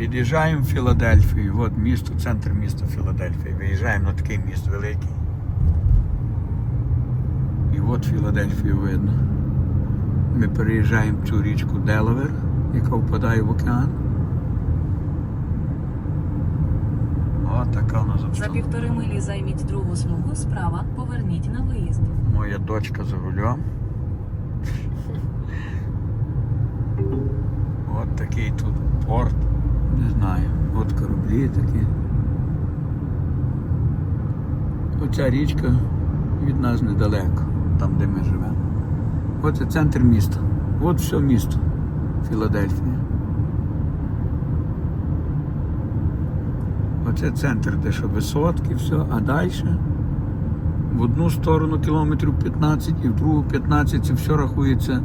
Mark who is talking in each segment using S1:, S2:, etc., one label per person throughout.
S1: Під'їжджаємо в Філадельфію. От місто, центр міста Філадельфії. Виїжджаємо на такий міст великий. І от Філадельфію видно. Ми переїжджаємо цю річку Делавер, яка впадає в океан. От така у нас
S2: За півтори милі займіть другу смугу справа, поверніть на виїзд.
S1: Моя дочка за рулем. От такий тут порт. Такі. Оця річка від нас недалеко, там де ми живемо. От це центр міста. От все місто. Філадельфія. Оце центр, де що висотки, все, а далі в одну сторону кілометрів 15 і в другу 15 це все рахується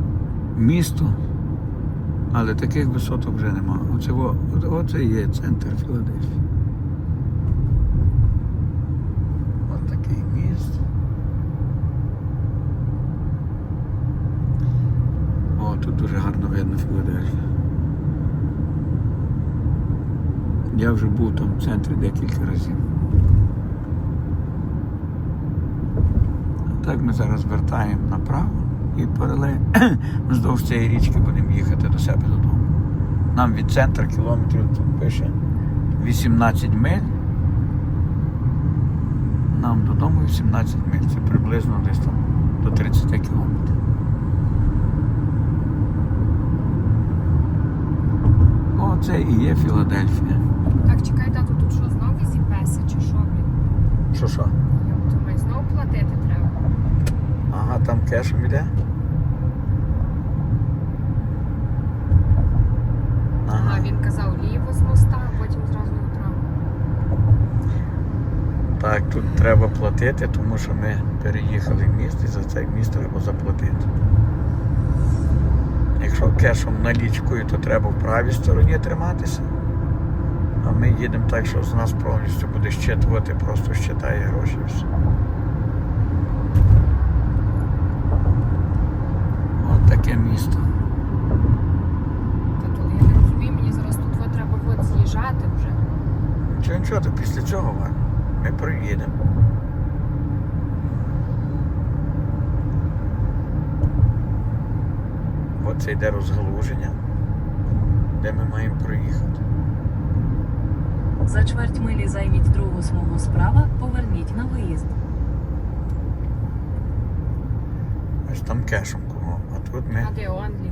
S1: місто. Але таких висоток вже нема. Оце, оце є центр Філадельфії. Ось такий міст. О, тут дуже гарно видно Філадельфію. Я вже був там в центрі декілька разів. Так ми зараз вертаємо направо і паралель вздовж цієї річки будемо їхати до себе додому. Нам від центра кілометрів тут пише 18 миль. Нам додому 18 миль. Це приблизно десь там до 30 кілометрів. Оце і є Філадельфія.
S3: Так, чекай, тату, тут що, знову зіпеси чи що, блін?
S1: Що що?
S3: Думаю, знову платити
S1: Ага, там кешем іде.
S3: Ага, він казав ліво з моста, а потім зразу направо.
S1: Так, тут треба платити, тому що ми переїхали в міст і за цей міст треба заплатити. Якщо кешом налічкою, то треба в правій стороні триматися. А ми їдемо так, що з нас повністю буде щитувати, просто щитає гроші. все. От таке місто.
S3: Тату, я не розумію, мені зараз тут от треба от з'їжджати вже.
S1: Нічого, нічого, то після цього ми проїдемо. Оце йде розгалуження, де ми маємо проїхати.
S2: За чверть милі займіть другу смугу справа, поверніть на виїзд.
S1: Ось там кешем а тут ми
S3: А де Онлі?